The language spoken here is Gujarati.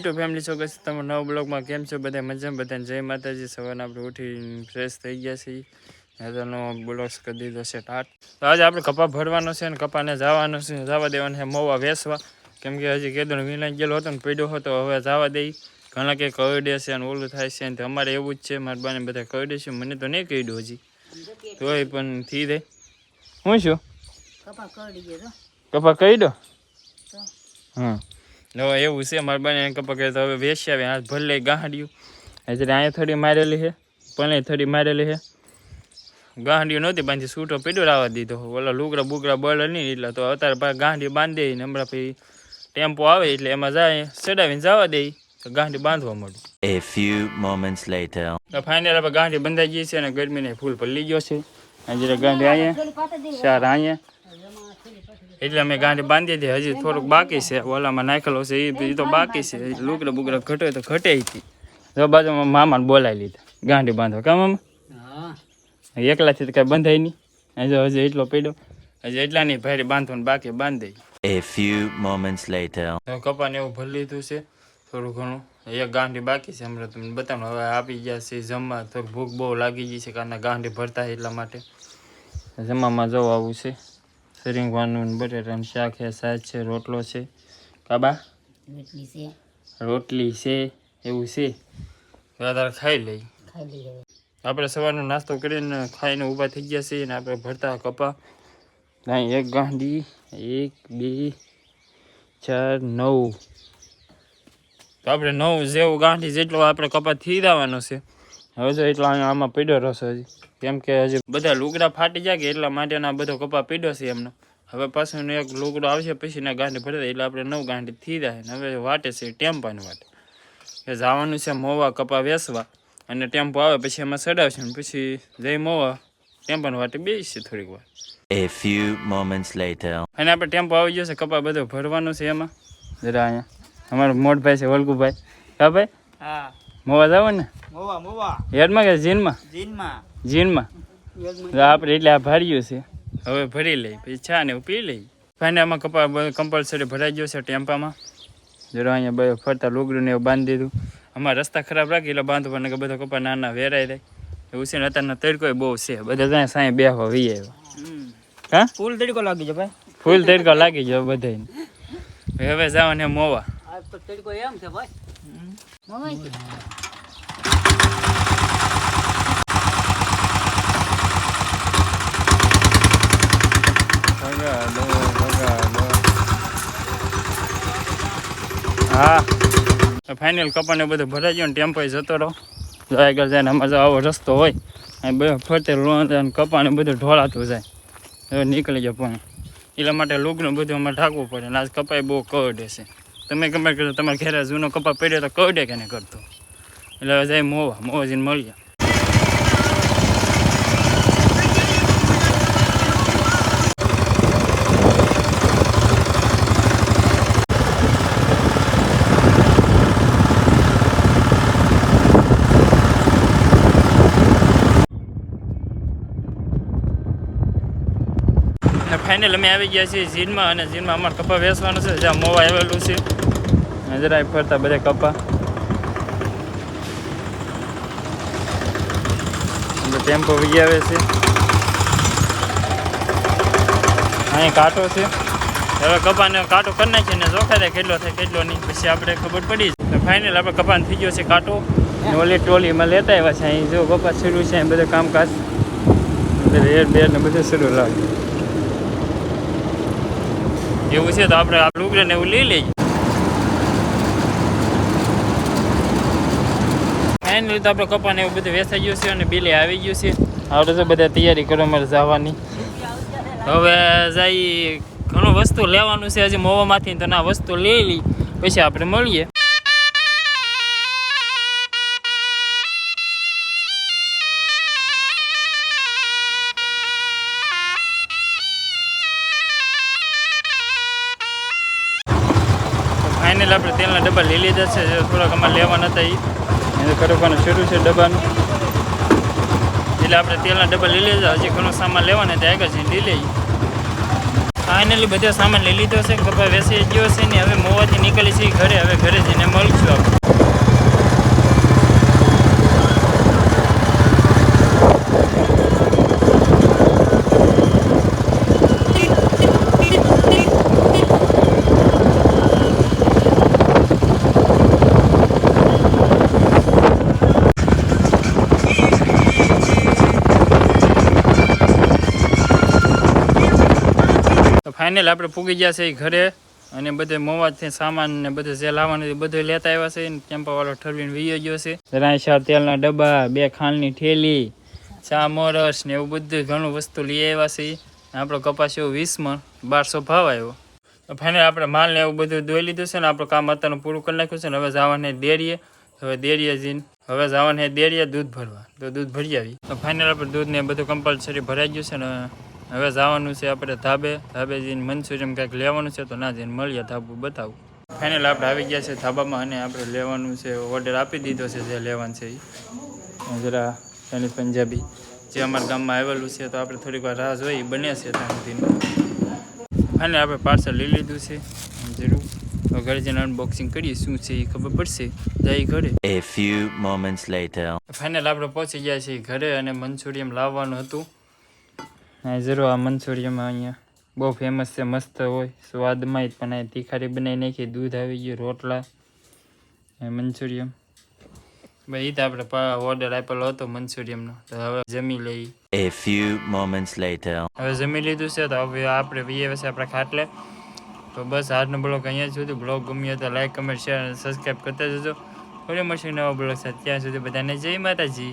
યુટ્યુબ ફેમિલી છો કશે તમે નવ બ્લોગમાં કેમ છો? બધા મજામાં? બધાને જય માતાજી. સવારના આપણે ઉઠી ફ્રેશ થઈ ગયા છીએ. હજારનો બ્લોગ્સ કરી દીધો છે ટાટ તો આજે આપણે કપા ભરવાનો છે અને કપાને જવાનો છે. જવા દેવાનું છે મોવા વેસવા. કેમ કે હજી કેદણ વિનાઈ ગયેલો હતો ને પીડ્યો હતો હવે જવા દઈ ઘણા કે કરડે છે અને ઓલું થાય છે ને અમારે એવું જ છે. મારા બાને બધા કરડે છે. મને તો નહીં કહ્યું હજી. તોય પણ થઈ જાય. હું શું? કપા કરડી ગયો કપા કહી દો હમ. હવે એવું છે મારા બને કપકે તો હવે વેસી આવે હાથ ભલે લઈ ગાંડિયું. એટલે અહીંયા થોડી મારેલી છે પણ થોડી મારેલી છે. ગાંડિયું નહોતી બાંધી સૂટો પીડો લાવવા દીધો. ઓલા લુગડા બુગડા બળ નહીં એટલે તો અત્યારે પાછા ગાંડી બાંધી ને હમણાં પછી ટેમ્પો આવે એટલે એમાં જાય ચડાવીને જવા દઈ તો ગાંડી બાંધવા મળે. A few moments later. તો ફાઇનલ આપણે ગાંઠી બંધાઈ ગઈ છે અને ગરમીને ફૂલ પલ્લી ગયો છે. અને જરા ગાંઠી અહીંયા સારા ચાર અહીંયા. એટલે અમે ગાંઠી બાંધી હતી હજી થોડુંક બાકી છે. ઓલામાં નાખેલો છે એ તો બાકી છે. લુગડા બુગડા ઘટે તો ઘટે હતી તો બાજુમાં મામાને બોલાવી લીધા ગાંઠી બાંધો કા મામા? હા. એકલાથી તો કાંઈ બંધાય નહીં. હજુ હજી એટલો પડ્યો. હજી એટલા નહીં ભાઈ બાંધવાનું બાકી બાંધી. A few moments later. કપાને એવું ભરી લીધું છે થોડું ઘણું. એક ગાંઠી બાકી છે હમણાં તમને બતાવું. હવે આપી ગયા છે જમવા. તો ભૂખ બહુ લાગી ગઈ છે કારણ ગાંઠી ભરતા એટલા માટે. જમવામાં જવું આવું છે. સરિંગવાનું ને બટેટાનું શાક છે સાજ છે રોટલો છે. કાબા? છે. રોટલી છે એવું છે? વધારે ખાઈ લઈ. આપણે સવારનો નાસ્તો કરીને ખાઈને ઊભા થઈ ગયા છીએ અને આપણે ભરતા કપા. અહીં એક ગાંડી એક બે ચાર નવ. તો આપણે નવ જેવું ગાંઠી જેટલો આપણે કપા થી દેવાનો છે. હવે જો એટલા અહીંયા આમાં પડ્યો રસ હજી. કેમ કે હજી બધા લુગડા ફાટી જાય કે એટલા માટેના બધો કપા પીડ્યો છે એમનો. હવે પાછું એક લુગડો આવશે પછી ના ગાંઠી ભરે એટલે આપણે નવ ગાંઠી થઈ જાય ને. હવે વાટે છે ટેમ્પાની વાટે. કે જવાનું છે મોવા કપા વેસવા. અને ટેમ્પો આવે પછી એમાં ચડાવશે ને પછી જઈ મોવા ટેમ્પાની વાટે બેસશે થોડીક વાર. A few moments later. અને આપણે ટેમ્પો આવી ગયો છે કપા બધો ભરવાનો છે એમાં. જરા અહીંયા. અમારો મોટભાઈ છે વલકુભાઈ હા ભાઈ? હા. મોવા જાવ ને? મોવા મોવા. હેડમાં કે જીનમાં? જીનમાં. જીનમાં આપણે એટલે આ ભર્યું છે. હવે ભરી લઈ પછી છા ને એવું પી લઈ. ફાઈને આમાં કપા કમ્પલસરી ભરાઈ ગયો છે ટેમ્પામાં. જરા અહીંયા બે ફરતા લુગડું ને એવું બાંધી દીધું. અમારા રસ્તા ખરાબ રાખી એટલે બાંધવા કે બધા કપા નાના વેરાઈ જાય. એવું છે ને અત્યારના તડકો બહુ છે. બધા ત્યાં સાંઈ બેહવા વી આવ્યા. હા? ફૂલ તડકો લાગી જાય ભાઈ. ફૂલ તડકો લાગી જાય બધાને હવે જાવ ને મોવા. તડકો એમ છે ભાઈ. ભગાડો ભગાડો હા ફાઇનલ કપાને બધું ભરાઈ ગયો ને ટેમ્પો જતો રહો. આગળ જાય ને જો આવો રસ્તો હોય અને બધો ફરતે લોન કપાને બધું ઢોળાતું જાય. હવે નીકળી જાય પણ. એટલા માટે લુગનું બધું અમારે ઢાંકવું પડે અને આજ કપાઈ બહુ કરડે છે. તમે ગમે કરો, તમારે ઘેરે જૂનો કપા પડ્યો તો કરડે કે નહીં કરતો? એટલે જાય મોવા મોવા જઈને મળીએ. અને ફાઇનલ અમે આવી ગયા છીએ ઝીનમાં અને ઝીનમાં અમારે કપા વેચવાનું છે, જ્યાં મોવા આવેલું છે. અને જરાય ફરતા બધા કપા. ટેમ્પો વી આવે છે. અહીં કાંટો છે. હવે કપાને કાંટો કરી નાખીએ ને જોખા થાય કેટલો થાય કેટલો નહીં, પછી આપણે ખબર પડી તો ફાઇનલ આપણે કપાને થઈ ગયો છે કાંટો. ને ઓલી ટોલીમાં લેતા આવ્યા છે. અહીં જો કપા શરૂ છે, અહીં બધું કામકાજ. બધું રેડ બેડ ને બધું શરૂ લાગે. એવું છે તો આપણે આ લુગડે ને એવું લઈ લઈએ. ફાઇનલી તો આપણે કપાને એવું બધું વેચાઈ ગયું છે અને બિલે આવી ગયું છે. આપણે તો બધા તૈયારી કરો મારે જવાની. હવે જઈ ઘણું વસ્તુ લેવાનું છે હજી મોવામાંથી તો ના વસ્તુ લઈ લઈ પછી આપણે મળીએ. ફાઇનલ આપણે તેલના ડબ્બા લઈ લીધા છે. થોડાક અમારે લેવાના હતા એ કરવાનું શરૂ છે ડબ્બાનું. એટલે આપણે તેલના ડબ્બા લઈ લીધા. હજી ઘણો સામાન લેવાના ત્યાં આગળ જઈને લઈ લઈએ. ફાઇનલી બધો સામાન લઈ લીધો છે. કપા વેસી ગયો છે ને હવે મોવાથી નીકળી છે ઘરે. હવે ઘરે જઈને મળશું આપણે. ફાઇનલ આપણે પૂગી ગયા છે ઘરે અને બધે મોવાથી સામાન ને બધું જે લાવવાનું બધું લેતા આવ્યા છે ટેમ્પો વાળો ઠરવીને વીયો ગયો છે. શાહ તેલના ડબ્બા, બે ખાંડની ઠેલી ચા, મોરસ ને એવું બધું ઘણું વસ્તુ લઈ આવ્યા છે. આપણો કપાસ એવો વીસમાં બારસો ભાવ આવ્યો. તો ફાઇનલ આપણે માલ ને એવું બધું દોઈ લીધું છે ને આપણું કામ અત્યારનું પૂરું કરી નાખ્યું છે ને હવે જવાને દેરીએ હવે દેરીએ જઈને, હવે જવાને દેરીએ દૂધ ભરવા. તો દૂધ ભરી આવી. તો ફાઇનલ આપણે દૂધ ને બધું કમ્પલસરી ભરાઈ ગયું છે ને હવે જવાનું છે આપણે ધાબે. ધાબે જઈને મનસુરિયમ કંઈક લેવાનું છે તો ના જઈને મળીએ ધાબુ બતાવું. ફાઇનલ આપણે આવી ગયા છે ધાબામાં અને આપણે લેવાનું છે ઓર્ડર આપી દીધો છે જે લેવાનું છે એ જરા એની પંજાબી. જે અમારા ગામમાં આવેલું છે તો આપણે થોડીક વાર રાહ જોઈ બને છે ત્યાં સુધીનું. અને આપણે પાર્સલ લઈ લીધું છે. જરૂર. તો ઘરે જઈને અનબોક્સિંગ કરીએ શું છે એ ખબર પડશે. જાય ઘરે. A few moments later final આપણે પહોંચી ગયા છીએ ઘરે અને મંચુરિયમ લાવવાનું હતું. હા જરૂર આ મંચુરિયમ અહીંયા બહુ ફેમસ છે મસ્ત હોય સ્વાદમાં જ પણ આ તીખારી બનાવી નાખી દૂધ આવી ગયું રોટલા મંચુરિયમ ભાઈ એ તો આપણે ઓર્ડર આપેલો હતો મંચુરિયમનો તો હવે જમી લઈ A few moments later. હવે જમી લીધું છે તો હવે આપણે વીએ વસે આપણા ખાટલે. તો બસ આજનો બ્લોગ અહીંયા સુધી. બ્લોગ ગમ્યો તો લાઈક કમેન્ટ શેર અને સબસ્ક્રાઈબ કરતા જજો. ફરી મળશે નવા બ્લોગ સાથે ત્યાં સુધી બધાને જય માતાજી.